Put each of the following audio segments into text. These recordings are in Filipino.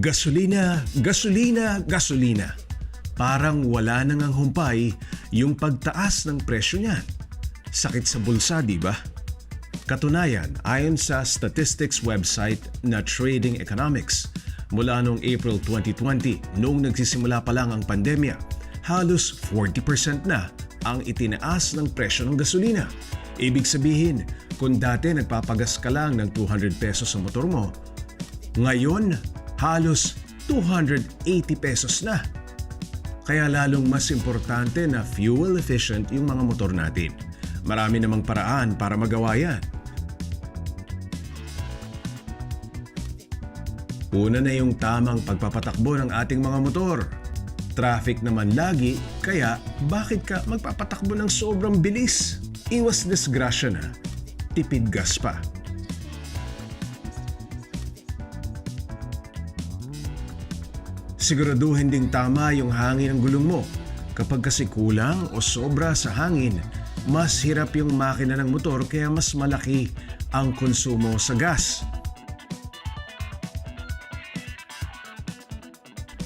Gasolina, gasolina, gasolina. Parang wala nang ang humpay yung pagtaas ng presyo niyan. Sakit sa bulsa, di ba? Katunayan, ayon sa statistics website na Trading Economics, mula noong April 2020, noong nagsisimula pa lang ang pandemya, halos 40% na ang itinaas ng presyo ng gasolina. Ibig sabihin, kung dati nagpapagas ka lang ng 200 pesos sa motor mo, ngayon, halos 280 pesos na. Kaya lalong mas importante na fuel efficient yung mga motor natin. Marami namang paraan para magawa yan. Una na yung tamang pagpapatakbo ng ating mga motor. Traffic naman lagi, kaya bakit ka magpapatakbo ng sobrang bilis? Iwas disgrasya na, tipid gas pa. Siguraduhin ding tama yung hangin ng gulong mo. Kapag kasi kulang o sobra sa hangin, mas hirap yung makina ng motor kaya mas malaki ang konsumo sa gas.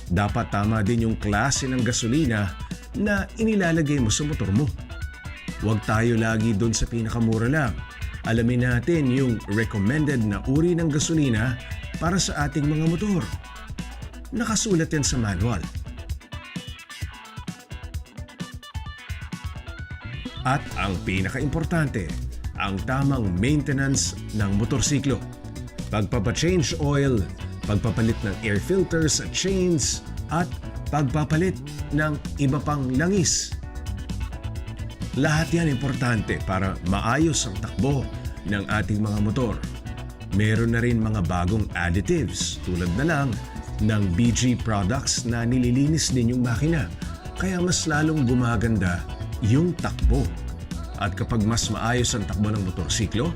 Dapat tama din yung klase ng gasolina na inilalagay mo sa motor mo. Huwag tayo lagi doon sa pinakamura lang. Alamin natin yung recommended na uri ng gasolina para sa ating mga motor. Nakasulat yan sa manual. At ang pinaka-importante, ang tamang maintenance ng motorsiklo. Pagpapa-change oil, pagpapalit ng air filters at chains, at pagpapalit ng iba pang langis. Lahat yan importante para maayos ang takbo ng ating mga motor. Meron na rin mga bagong additives tulad na lang ng BG products na nililinis din yung makina. Kaya mas lalong gumaganda yung takbo. At kapag mas maayos ang takbo ng motorsiklo,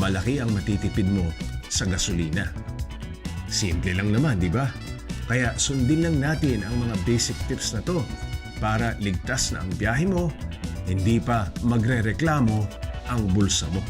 malaki ang matitipid mo sa gasolina. Simple lang naman, di ba? Kaya sundin lang natin ang mga basic tips na to para ligtas na ang biyahe mo, hindi pa magre-reklamo ang bulsa mo.